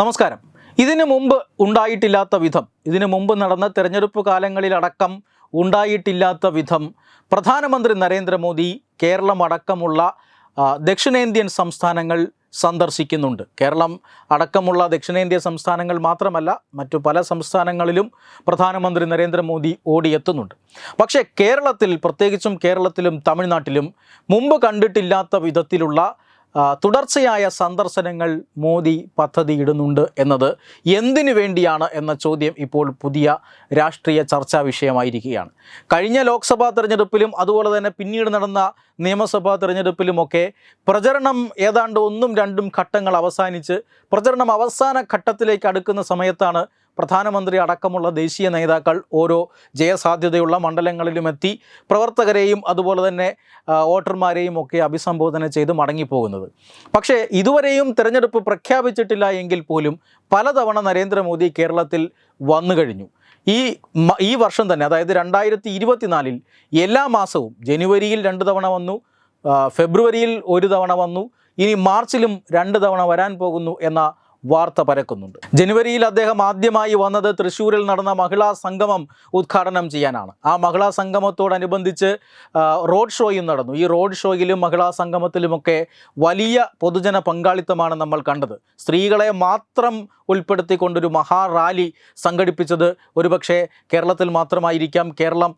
നമസ്കാരം. ഇതിനു മുമ്പ് ഉണ്ടായിട്ടില്ലാത്ത വിധം ഇതിനു മുമ്പ് നടന്ന തെരഞ്ഞെടുപ്പ് കാലങ്ങളിലടക്കം ഉണ്ടായിട്ടില്ലാത്ത വിധം പ്രധാനമന്ത്രി നരേന്ദ്രമോദി കേരളം അടക്കമുള്ള ദക്ഷിണേന്ത്യൻ സംസ്ഥാനങ്ങൾ സന്ദർശിക്കുന്നുണ്ട്. കേരളം അടക്കമുള്ള ദക്ഷിണേന്ത്യൻ സംസ്ഥാനങ്ങൾ മാത്രമല്ല മറ്റു പല സംസ്ഥാനങ്ങളിലും പ്രധാനമന്ത്രി നരേന്ദ്രമോദി ഓടിയെത്തുന്നുണ്ട്. പക്ഷേ കേരളത്തിൽ പ്രത്യേകിച്ചും കേരളത്തിലും തമിഴ്നാട്ടിലും മുമ്പ് കണ്ടിട്ടില്ലാത്ത വിധത്തിലുള്ള തുടർച്ചയായ സന്ദർശനങ്ങൾ മോദി പദ്ധതിയിടുന്നുണ്ട് എന്നത് എന്തിനു വേണ്ടിയാണ് എന്ന ചോദ്യം ഇപ്പോൾ പുതിയ രാഷ്ട്രീയ ചർച്ചാ വിഷയമായിരിക്കുകയാണ്. കഴിഞ്ഞ ലോക്സഭാ തെരഞ്ഞെടുപ്പിലും അതുപോലെ തന്നെ പിന്നീട് നടന്ന നിയമസഭാ തെരഞ്ഞെടുപ്പിലുമൊക്കെ പ്രചരണം ഏതാണ്ട് ഒന്നും രണ്ടും ഘട്ടങ്ങൾ അവസാനിച്ച് പ്രചരണം അവസാന ഘട്ടത്തിലേക്ക് അടുക്കുന്ന സമയത്താണ് പ്രധാനമന്ത്രി അടക്കമുള്ള ദേശീയ നേതാക്കൾ ഓരോ ജയസാധ്യതയുള്ള മണ്ഡലങ്ങളിലുമെത്തി പ്രവർത്തകരെയും അതുപോലെ തന്നെ വോട്ടർമാരെയും ഒക്കെ അഭിസംബോധന ചെയ്ത് മടങ്ങിപ്പോകുന്നത്. പക്ഷേ ഇതുവരെയും തിരഞ്ഞെടുപ്പ് പ്രഖ്യാപിച്ചിട്ടില്ല എങ്കിൽ പോലും പലതവണ നരേന്ദ്രമോദി കേരളത്തിൽ വന്നു കഴിഞ്ഞു. ഈ ഈ വർഷം തന്നെ അതായത് രണ്ടായിരത്തി ഇരുപത്തിനാലിൽ എല്ലാ മാസവും ജനുവരിയിൽ രണ്ട് തവണ വന്നു ഫെബ്രുവരിയിൽ ഒരു തവണ വന്നു ഇനി മാർച്ചിലും രണ്ട് തവണ വരാൻ പോകുന്നു എന്ന വാർത്ത പരക്കുന്നുണ്ട്. ജനുവരിയിൽ അദ്ദേഹം ആദ്യമായി വന്നത് തൃശ്ശൂരിൽ നടന്ന മഹിളാ സംഗമം ഉദ്ഘാടനം ചെയ്യാനാണ്. ആ മഹിളാ സംഗമത്തോടനുബന്ധിച്ച് റോഡ് ഷോയും നടന്നു. ഈ റോഡ് ഷോയിലും മഹിളാ സംഗമത്തിലുമൊക്കെ വലിയ പൊതുജന പങ്കാളിത്തമാണ് നമ്മൾ കണ്ടത്. സ്ത്രീകളെ മാത്രം ഉൾപ്പെടുത്തിക്കൊണ്ടൊരു മഹാറാലി സംഘടിപ്പിച്ചത് ഒരുപക്ഷെ കേരളത്തിൽ മാത്രമായിരിക്കാം. കേരളം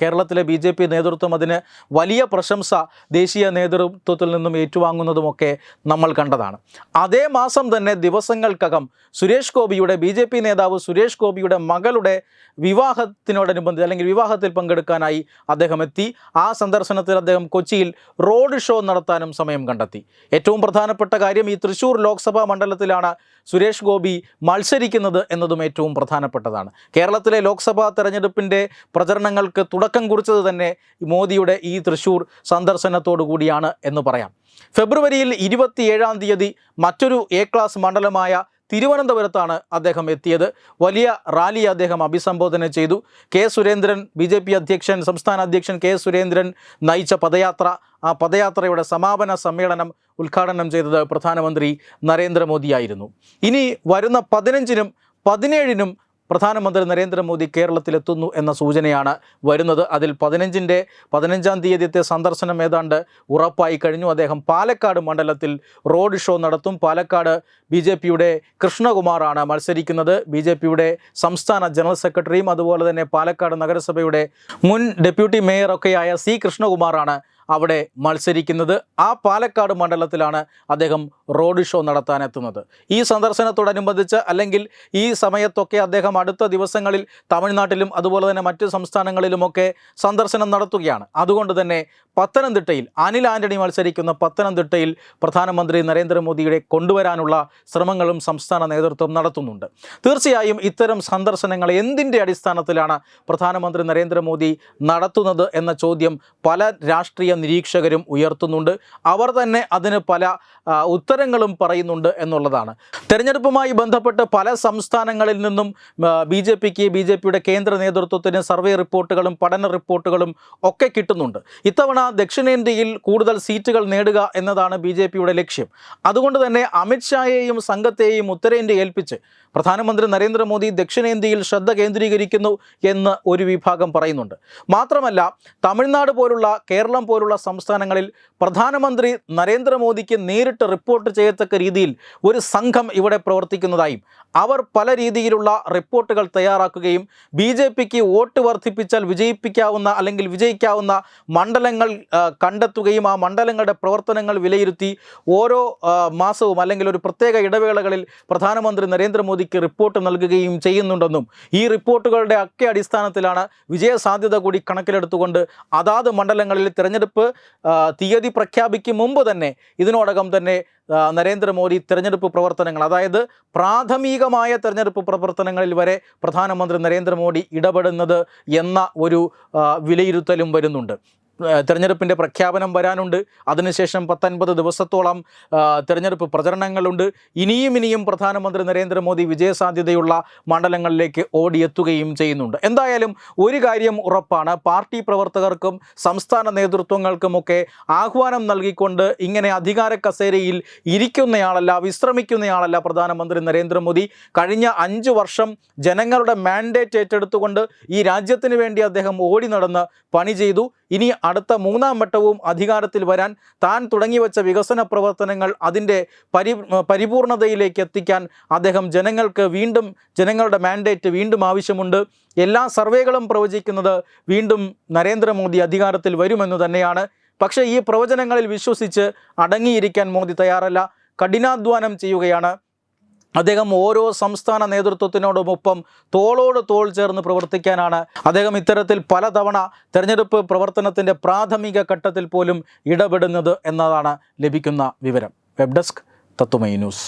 കേരളത്തിലെ ബി ജെ പി നേതൃത്വം അതിന് വലിയ പ്രശംസ ദേശീയ നേതൃത്വത്തിൽ നിന്നും ഏറ്റുവാങ്ങുന്നതുമൊക്കെ നമ്മൾ കണ്ടതാണ്. അതേ മാസം തന്നെ ദിവസങ്ങൾക്കകം സുരേഷ് ഗോപിയുടെ ബി ജെ പി നേതാവ് സുരേഷ് ഗോപിയുടെ മകളുടെ വിവാഹത്തിനോടനുബന്ധിച്ച് അല്ലെങ്കിൽ വിവാഹത്തിൽ പങ്കെടുക്കാനായി അദ്ദേഹം എത്തി. ആ സന്ദർശനത്തിൽ അദ്ദേഹം കൊച്ചിയിൽ റോഡ് ഷോ നടത്താനും സമയം കണ്ടെത്തി. ഏറ്റവും പ്രധാനപ്പെട്ട കാര്യം ഈ തൃശ്ശൂർ ലോക്സഭാ മണ്ഡലത്തിലാണ് സുരേഷ് ഗോപി മത്സരിക്കുന്നത് എന്നതും ഏറ്റവും പ്രധാനപ്പെട്ടതാണ്. കേരളത്തിലെ ലോക്സഭാ തെരഞ്ഞെടുപ്പിന്റെ പ്രചരണങ്ങൾക്ക് തുടക്കം കുറിച്ചത് തന്നെ മോദിയുടെ ഈ തൃശ്ശൂർ സന്ദർശനത്തോടു കൂടിയാണ് എന്ന് പറയാം. ഫെബ്രുവരിയിൽ ഇരുപത്തിയേഴാം തീയതി മറ്റൊരു എ ക്ലാസ് മണ്ഡലമായ തിരുവനന്തപുരത്താണ് അദ്ദേഹം എത്തിയത്. വലിയ റാലി അദ്ദേഹം അഭിസംബോധന ചെയ്തു. K Surendran B J P അധ്യക്ഷൻ സംസ്ഥാന അധ്യക്ഷൻ കെ സുരേന്ദ്രൻ നയിച്ച പദയാത്ര. ആ പദയാത്രയുടെ സമാപന സമ്മേളനം ഉദ്ഘാടനം ചെയ്തത് പ്രധാനമന്ത്രി നരേന്ദ്രമോദിയായിരുന്നു. ഇനി വരുന്ന പതിനഞ്ചിനും പതിനേഴിനും പ്രധാനമന്ത്രി നരേന്ദ്രമോദി കേരളത്തിലെത്തുന്നു എന്ന സൂചനയാണ് വരുന്നത്. അതിൽ പതിനഞ്ചിന്റെ പതിനഞ്ചാം തീയതിയത്തെ സന്ദർശനം ഏതാണ്ട് ഉറപ്പായി കഴിഞ്ഞു. അദ്ദേഹം പാലക്കാട് മണ്ഡലത്തിൽ റോഡ് ഷോ നടത്തും. പാലക്കാട് ബി ജെ പിയുടെ കൃഷ്ണകുമാറാണ് മത്സരിക്കുന്നത്. ബി ജെ പിയുടെ സംസ്ഥാന ജനറൽ സെക്രട്ടറിയും അതുപോലെ തന്നെ പാലക്കാട് നഗരസഭയുടെ മുൻ ഡെപ്യൂട്ടി മേയറൊക്കെയായ സി കൃഷ്ണകുമാറാണ് അവിടെ മത്സരിക്കുന്നത്. ആ പാലക്കാട് മണ്ഡലത്തിലാണ് അദ്ദേഹം റോഡ് ഷോ നടത്താനെത്തുന്നത്. ഈ സന്ദർശനത്തോടനുബന്ധിച്ച് അല്ലെങ്കിൽ ഈ സമയത്തൊക്കെ അദ്ദേഹം അടുത്ത ദിവസങ്ങളിൽ തമിഴ്നാട്ടിലും അതുപോലെ തന്നെ മറ്റ് സംസ്ഥാനങ്ങളിലുമൊക്കെ സന്ദർശനം നടത്തുകയാണ്. അതുകൊണ്ട് തന്നെ പത്തനംതിട്ടയിൽ അനിൽ ആന്റണി മത്സരിക്കുന്ന പത്തനംതിട്ടയിൽ പ്രധാനമന്ത്രി നരേന്ദ്രമോദിയുടെ കൊണ്ടുവരാനുള്ള ശ്രമങ്ങളും സംസ്ഥാന നേതൃത്വം നടത്തുന്നുണ്ട്. തീർച്ചയായും ഇത്തരം സന്ദർശനങ്ങൾ എന്തിന്റെ അടിസ്ഥാനത്തിലാണ് പ്രധാനമന്ത്രി നരേന്ദ്രമോദി നടത്തുന്നത് എന്ന ചോദ്യം പല രാഷ്ട്രീയ നിരീക്ഷകരും ഉയർത്തുന്നുണ്ട്. അവർ തന്നെ അതിന് പല ഉത്തരങ്ങളും പറയുന്നുണ്ട് എന്നുള്ളതാണ്. തെരഞ്ഞെടുപ്പുമായി ബന്ധപ്പെട്ട് പല സംസ്ഥാനങ്ങളിൽ നിന്നും ബി ജെ പിക്ക് ബി ജെ പിയുടെ കേന്ദ്ര നേതൃത്വത്തിന് സർവേ റിപ്പോർട്ടുകളും പഠന റിപ്പോർട്ടുകളും ഒക്കെ കിട്ടുന്നുണ്ട്. ഇത്തവണ ദക്ഷിണേന്ത്യയിൽ കൂടുതൽ സീറ്റുകൾ നേടുക എന്നതാണ് ബി ജെ പിയുടെ ലക്ഷ്യം. അതുകൊണ്ട് തന്നെ അമിത്ഷായെയും സംഘത്തെയും ഉത്തരേന്ത്യ ഏൽപ്പിച്ച് പ്രധാനമന്ത്രി നരേന്ദ്രമോദി ദക്ഷിണേന്ത്യയിൽ ശ്രദ്ധ കേന്ദ്രീകരിക്കുന്നു എന്ന് ഒരു വിഭാഗം പറയുന്നുണ്ട്. മാത്രമല്ല തമിഴ്നാട് പോലുള്ള കേരളം പോലുള്ള സംസ്ഥാനങ്ങളിൽ പ്രധാനമന്ത്രി നരേന്ദ്രമോദിക്ക് നേരിട്ട് റിപ്പോർട്ട് ചെയ്യത്തക്ക രീതിയിൽ ഒരു സംഘം ഇവിടെ പ്രവർത്തിക്കുന്നതായും. അവർ പല രീതിയിലുള്ള റിപ്പോർട്ടുകൾ തയ്യാറാക്കുകയും ബി ജെ പിക്ക് വോട്ട് വർദ്ധിപ്പിച്ചാൽ വിജയിപ്പിക്കാവുന്ന അല്ലെങ്കിൽ വിജയിക്കാവുന്ന മണ്ഡലങ്ങൾ കണ്ടെത്തുകയും ആ മണ്ഡലങ്ങളുടെ പ്രവർത്തനങ്ങൾ വിലയിരുത്തി ഓരോ മാസവും അല്ലെങ്കിൽ ഒരു പ്രത്യേക ഇടവേളകളിൽ പ്രധാനമന്ത്രി നരേന്ദ്രമോദിക്ക് റിപ്പോർട്ട് നൽകുകയും ചെയ്യുന്നുണ്ടെന്നും ഈ റിപ്പോർട്ടുകളുടെ ഒക്കെ അടിസ്ഥാനത്തിലാണ് വിജയസാധ്യത കൂടി കണക്കിലെടുത്തുകൊണ്ട് അതാത് മണ്ഡലങ്ങളിൽ തിരഞ്ഞെടുപ്പ് ആ, തീയതി പ്രഖ്യാപിക്കും മുമ്പ് തന്നെ ഇതിനോടകം തന്നെ നരേന്ദ്രമോദി തിരഞ്ഞെടുപ്പ് പ്രവർത്തനങ്ങൾ അതായത് പ്രാഥമികമായ തിരഞ്ഞെടുപ്പ് പ്രവർത്തനങ്ങളിൽ വരെ പ്രധാനമന്ത്രി നരേന്ദ്രമോദി ഇടപെടുന്നത് എന്ന ഒരു വിലയിരുത്തലും വരുന്നുണ്ട്. തെരഞ്ഞെടുപ്പിന്റെ പ്രഖ്യാപനം വരാനുണ്ട്. അതിനുശേഷം പത്തൊൻപത് ദിവസത്തോളം തെരഞ്ഞെടുപ്പ് പ്രചരണങ്ങളുണ്ട്. ഇനിയും ഇനിയും പ്രധാനമന്ത്രി നരേന്ദ്രമോദി വിജയസാധ്യതയുള്ള മണ്ഡലങ്ങളിലേക്ക് ഓടിയെത്തുകയും ചെയ്യുന്നുണ്ട്. എന്തായാലും ഒരു കാര്യം ഉറപ്പാണ്. പാർട്ടി പ്രവർത്തകർക്കും സംസ്ഥാന നേതൃത്വങ്ങൾക്കുമൊക്കെ ആഹ്വാനം നൽകിക്കൊണ്ട് ഇങ്ങനെ അധികാര കസേരയിൽ ഇരിക്കുന്നയാളല്ല വിശ്രമിക്കുന്നയാളല്ല പ്രധാനമന്ത്രി നരേന്ദ്രമോദി. കഴിഞ്ഞ അഞ്ച് വർഷം ജനങ്ങളുടെ മാൻഡേറ്റ് ഏറ്റെടുത്തുകൊണ്ട് ഈ രാജ്യത്തിന് വേണ്ടി അദ്ദേഹം ഓടി നടന്ന് പണി ചെയ്തു. ഇനി അടുത്ത മൂന്നാം വട്ടവും അധികാരത്തിൽ വരാൻ താൻ തുടങ്ങിവെച്ച വികസന പ്രവർത്തനങ്ങൾ അതിന്റെ പരി പരിപൂർണതയിലേക്ക് എത്തിക്കാൻ അദ്ദേഹം ജനങ്ങൾക്ക് വീണ്ടും ജനങ്ങളുടെ മാൻഡേറ്റ് വീണ്ടും ആവശ്യമുണ്ട്. എല്ലാ സർവേകളും പ്രവചിക്കുന്നത് വീണ്ടും നരേന്ദ്രമോദി അധികാരത്തിൽ വരുമെന്ന് തന്നെയാണ്. പക്ഷേ ഈ പ്രവചനങ്ങളിൽ വിശ്വസിച്ച് അടങ്ങിയിരിക്കാൻ മോദി തയ്യാറല്ല. കഠിനാധ്വാനം ചെയ്യുകയാണ്. അദ്ദേഹം ഓരോ സംസ്ഥാന നേതൃത്വത്തിനോടുമൊപ്പം തോളോട് തോൾ ചേർന്ന് പ്രവർത്തിക്കാനാണ് അദ്ദേഹം ഇത്തരത്തിൽ പലതവണ തെരഞ്ഞെടുപ്പ് പ്രവർത്തനത്തിന്റെ പ്രാഥമിക ഘട്ടത്തിൽ പോലും ഇടപെടുന്നത് എന്നതാണ് ലഭിക്കുന്ന വിവരം. Web desk Tatwamayi news.